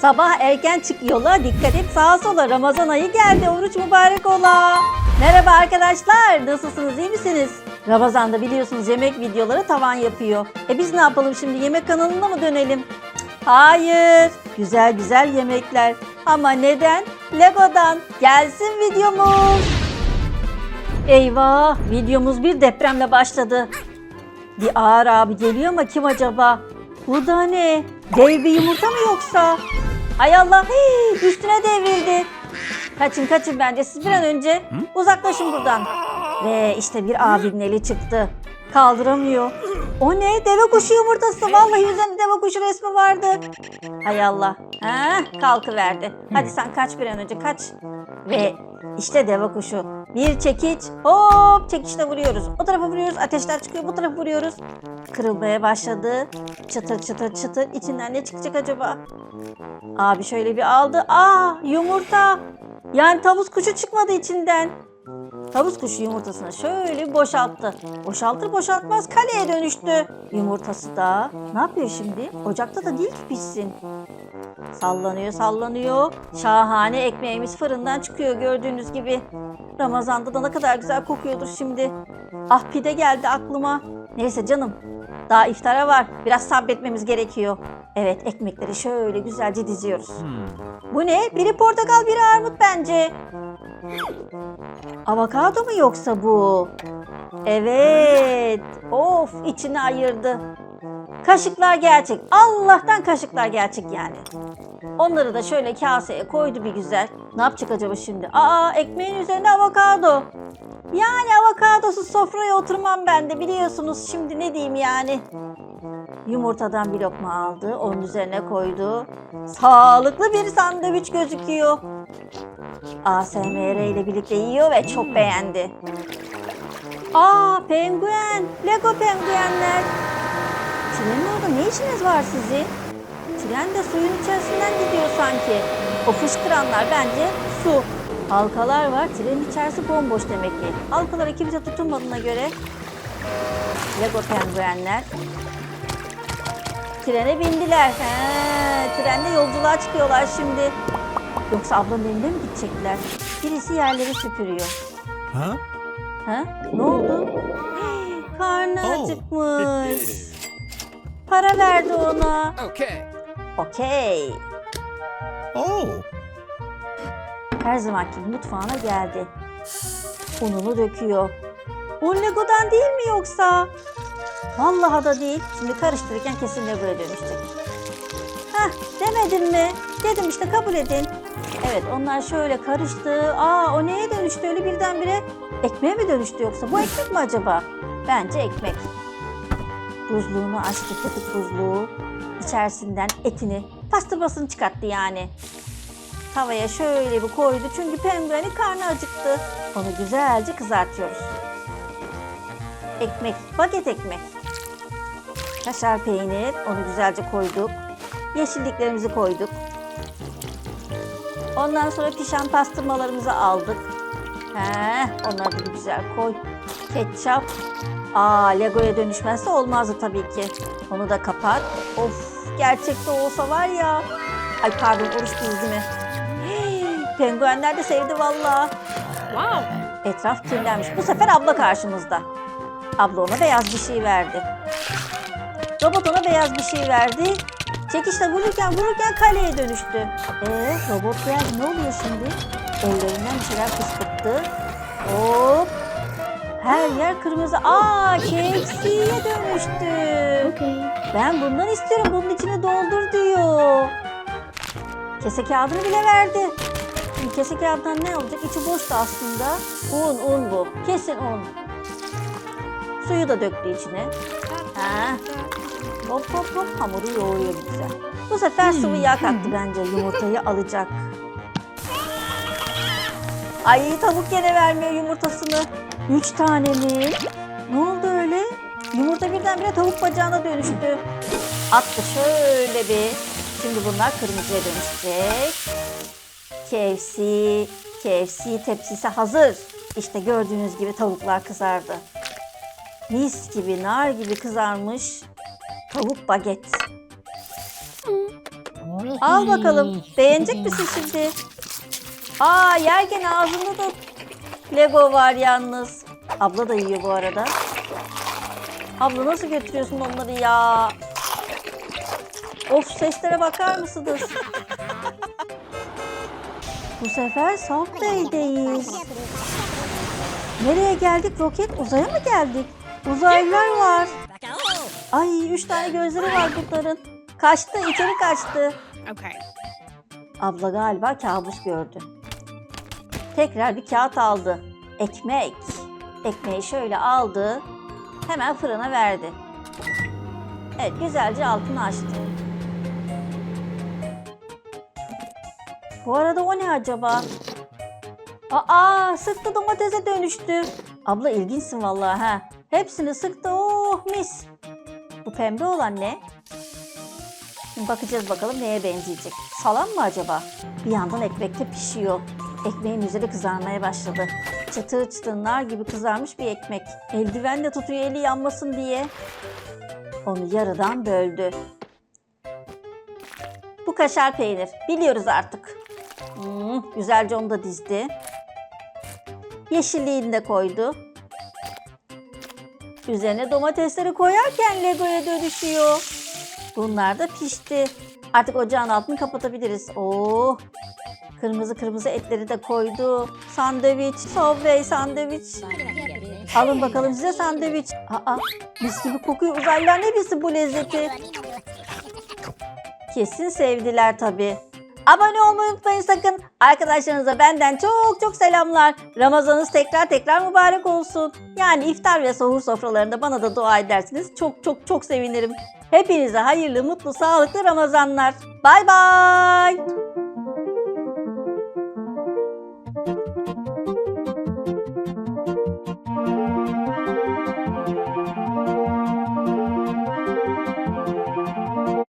Sabah erken çık yola, dikkat et sağa sola. Ramazan ayı geldi, oruç mübarek ola. Merhaba arkadaşlar, nasılsınız, iyi misiniz? Ramazan'da biliyorsunuz yemek videoları tavan yapıyor. E biz ne yapalım şimdi, yemek kanalına mı dönelim? Hayır, güzel güzel yemekler. Ama neden? Lego'dan. Gelsin videomuz. Eyvah, videomuz bir depremle başladı. Bir ağır abi geliyor ama kim acaba? Bu da ne? Dev bir yumurta mı yoksa? Hay Allah, hii, üstüne devrildi. Kaçın kaçın bence siz bir an önce uzaklaşın buradan. Ve işte bir abinin eli çıktı. Kaldıramıyor. O ne? Deve kuşu yumurtası. Vallahi üzerinde deve kuşu resmi vardı. Hay Allah. Ha, kalkıverdi. Hadi sen kaç bir an önce kaç. Ve işte deve kuşu. Bir çekiç. Hop çekiçle vuruyoruz. O tarafa vuruyoruz. Ateşler çıkıyor. Bu tarafa vuruyoruz. Kırılmaya başladı. Çıtır çıtır çıtır. İçinden ne çıkacak acaba? Abi şöyle bir aldı. Aa yumurta. Yani tavus kuşu çıkmadı içinden. Tavus kuşu yumurtasını şöyle boşalttı. Boşaltır boşaltmaz kaleye dönüştü. Yumurtası da. Ne yapıyor şimdi? Ocakta da değil ki pişsin. Sallanıyor sallanıyor. Şahane ekmeğimiz fırından çıkıyor gördüğünüz gibi. Ramazan'da da ne kadar güzel kokuyordur şimdi. Ah pide geldi aklıma. Neyse canım. Daha iftara var. Biraz sabretmemiz gerekiyor. Evet ekmekleri şöyle güzelce diziyoruz. Bu ne? Biri portakal biri armut bence. Avokado mu yoksa bu? Evet. Of içini ayırdı. Kaşıklar gerçek. Allah'tan kaşıklar gerçek yani. Onları da şöyle kaseye koydu bir güzel. Ne yapacak acaba şimdi? Aa ekmeğin üzerine avokado. Yani avokadosuz sofraya oturmam ben de biliyorsunuz şimdi ne diyeyim yani. Yumurtadan bir lokma aldı, onun üzerine koydu. Sağlıklı bir sandviç gözüküyor. ASMR ile birlikte yiyor ve çok beğendi. Aa penguen, Lego penguenler. Trenin orada ne işiniz var sizin? Tren de suyun içerisinden gidiyor sanki. O fışkıranlar bence su. Halkalar var, trenin içerisi bomboş demek ki. Halkalara kimse tutunmadığına göre Lego penguenler trene bindiler. He, trende yolculuğa çıkıyorlar şimdi. Yoksa ablanın elinde mi gidecekler? Birisi yerleri süpürüyor. Huh? Ha? Ne oldu? Karnı Oh. acıkmış. Para verdi ona. Okay. Okey. Oh, Her zamanki mutfağına geldi. Ununu döküyor. Un Lego'dan değil mi yoksa? Vallahi da değil. Şimdi karıştırırken kesin Lego'ya dönüşecek. Heh demedim mi? Dedim işte kabul edin. Evet onlar şöyle karıştı. Aa o neye dönüştü öyle birdenbire? Ekmeğe mi dönüştü yoksa? Bu ekmek mi acaba? Bence ekmek. Buzluğunu açtı köpük buzluğu. İçerisinden etini, pastırmasını çıkarttı yani. Tavaya şöyle bir koydu çünkü penguenin karnı acıktı. Onu güzelce kızartıyoruz. Ekmek, baget ekmek. Kaşar peynir, onu güzelce koyduk. Yeşilliklerimizi koyduk. Ondan sonra pişen pastırmalarımızı aldık. He, onları da bir güzel koy. Ketçap. Aa, Lego'ya dönüşmezse olmazdı tabii ki. Onu da kapat. Of, gerçekte olsa var ya. Ay pardon, oruç değil mi? Hey, Penguenler de sevdi valla. Wow. Etraf kirlenmiş. Bu sefer abla karşımızda. Abla ona beyaz bir şey verdi. Robot ona beyaz bir şey verdi. Çekişle vururken vururken kaleye dönüştü. Ee, robot beyaz ne oluyor şimdi? Ellerinden bir şeyler fışkırttı. Hop. Her yer kırmızı. Aa, KFC'ye dönüştü. Ben bundan istiyorum. Bunun içine doldur diyor. Kese kağıdını bile verdi. Şimdi kese kağıdından ne olacak? İçi boştu aslında. Un, un bu. Kesin un. Suyu da döktü içine. Ha. Hop hop hop hamuru yoğuruyor güzel. Bu sefer sıvı yağ kattı bence yumurtayı alacak. Ay tavuk gene vermiyor yumurtasını. Üç tane mi? Ne oldu öyle? Yumurta birdenbire tavuk bacağına dönüştü. Attı şöyle bir. Şimdi bunlar kırmızıya dönüşecek. KFC, KFC tepsisi hazır. İşte gördüğünüz gibi tavuklar kızardı. Mis gibi, nar gibi kızarmış tavuk baget. Al bakalım. Beğenecek misin şimdi? Aa yerken ağzında da Lego var yalnız. Abla da yiyor bu arada. Abla nasıl götürüyorsun onları ya? Of seslere bakar mısınız? Bu sefer Southbay'deyiz. Nereye geldik roket? Uzaya mı geldik? Uzaylılar var. Ay üç tane gözleri var bunların. Kaçtı içeri kaçtı. Okay. Abla galiba kabus gördü. Tekrar bir kağıt aldı. Ekmek. Ekmeği şöyle aldı. Hemen fırına verdi. Evet güzelce altını açtı. Bu arada o ne acaba? Aa sıktı domatese dönüştü. Abla ilginçsin vallahi ha. Hepsini sıktı. Oh mis. Bu pembe olan ne? Şimdi bakacağız bakalım neye benzeyecek. Salam mı acaba? Bir yandan ekmekte pişiyor. Ekmeğin üzeri kızarmaya başladı. Çıtır çıtır nar gibi kızarmış bir ekmek. Eldivenle tutuyor eli yanmasın diye. Onu yarıdan böldü. Bu kaşar peynir. Biliyoruz artık. Hmm, güzelce onu da dizdi. Yeşilliğini de koydu. Üzerine domatesleri koyarken Lego'ya dönüşüyor. Bunlar da pişti. Artık ocağın altını kapatabiliriz. Oo. Kırmızı kırmızı etleri de koydu. Sandviç, Subway sandviç. Alın bakalım size sandviç. Aa, mis gibi kokuyor. Uzaylılar ne bilsin bu lezzeti? Kesin sevdiler tabii. Abone olmayı unutmayın sakın. Arkadaşlarınıza benden çok çok selamlar. Ramazanınız tekrar tekrar mübarek olsun. Yani iftar ve sahur sofralarında bana da dua edersiniz. Çok çok çok sevinirim. Hepinize hayırlı, mutlu, sağlıklı Ramazanlar. Bay bay.